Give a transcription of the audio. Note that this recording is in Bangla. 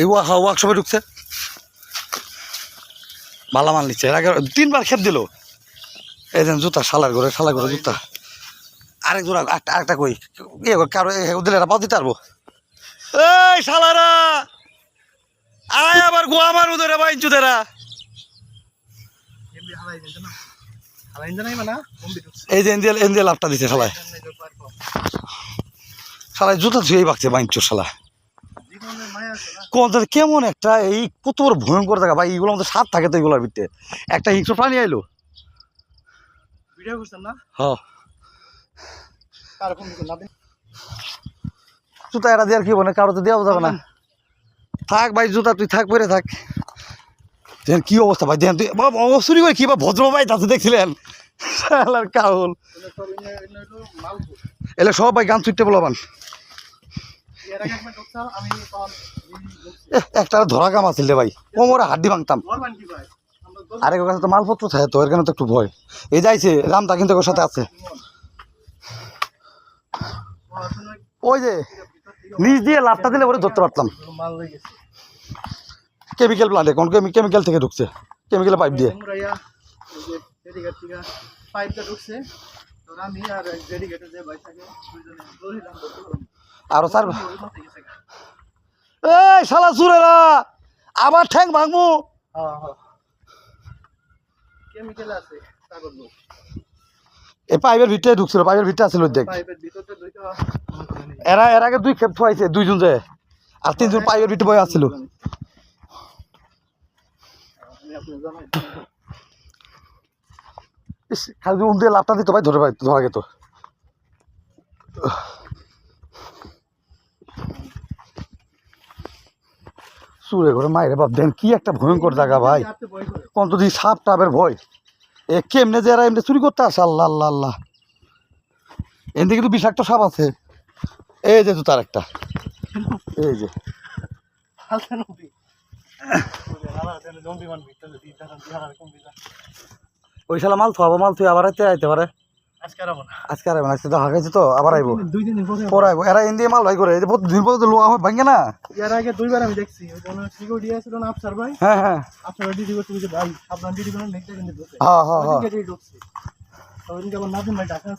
এই ওয়ার্কশপে ঢুকছে। মালামাল নিচ্ছে। এর আগে তিনবার খেপ দিল। এই দেন জুতা শালার ঘরে শালার ঘরে জুতা। আরেক জোড়া একটা আরেকটা কই? ইয়ে কর, দিলে পাও দিতে পারব? এই শালারা! আয় আবার গোয়া মার উদরে বাইন চুদেরা এই যে এনদিয়াল এনদিয়াল লাভটা দিছে শালায়। শালায় জুতা ধুয়েই বাগছে বাইন চোর শালা। না? জায়গায় কেমন একটা এই কত বড় ভয়ঙ্কর জায়গা ভাই এইগুলোর মধ্যে সাপ থাকে তো এগুলোর ভিতরে। একটা হিংস্র প্রাণী আইলো। ভিডিও করছেন না? হ্যাঁ জুতা এরা দিয়ে আর কি বলে? কারও তো দেওয়া যাবে না। থাক ভাই জুতা তুই থাক পরে থাক। দেখেন কি অবস্থা ভাই? দেখেন তুই চুরি করে কি বা ভদ্র ভাই তাতে দেখছিলেন। কাউল। তো মাল এলে সব ভাই গান ছুটতে বলবান এর আগে একবার ঢুকছাল আমি তখন ঢুকছি এহ, একটা ধরা কাম আছিল রে ভাই। কোমরে হাড্ডি ভাঙতাম। আরেক কাছে তো মালপত্র থাকে তো এর কারণে তো একটু ভয়। এই যাইছে রামদা কিন্তু ওর সাথে আছে। ওই যে নিজ দিয়ে লাভটা দিলে ওরে ধরতে পারতাম। কেমিক্যাল প্লান্টে কোন কেমিক্যাল থেকে ঢুকছে। কেমিক্যাল পাইপ দিয়ে। পাইপটা ঢুকছে। তো আর স্যার এই শালা চুরেরা আবার ঠ্যাং ভাঙবো হ্যাঁ হ্যাঁ। এই পাইপের ভিতরে ঢুকছিল পাইপের ভিতরে আছিল দেখ। এরা এর আগে দুই খেপ থুয়াইছে দুইজন যে। আর তিনজন পাইপের ভিতরে বয়ে আসছিল খালি যদি উন্দে লাভটা দিত ভাই, ধরে ভাই, ধরা গেত। চুরে ঘরে মায়ের বাপ, দেন কি একটা ভয়ঙ্কর জায়গা ভাই। কোন যদি সাপ টাপের ভয়। এ কেমনে যে এরা এমনি চুরি করতে আসে, আল্লাহ আল্লাহ আল্লাহ। এমনি কিন্তু বিষাক্ত সাপ আছে। এই যে তো তার একটা। এই যে। ওই শালা মাল থুয়াবো মাল থুয়ে আবার আইতে আইতে পারে। আজকে আর না। আজকে আর না, আজকে তো হাগাইছে তো আবার আইবো। দুই দিন পরে পরে আইবো। এরা এন দিয়ে মাল ভাই করে এই যে বহুত দিন পর্যন্ত লোয়া হয় ভাঙে না। এর আগে দুইবার আমি দেখছি ওই সিগো না আফসার ভাই। হ্যাঁ হ্যাঁ। আপনারা ডিডি করতে যে ভাই আপনার নেক্সট দিন হ্যাঁ হ্যাঁ হ্যাঁ। তো নাদিম ভাই ডাকা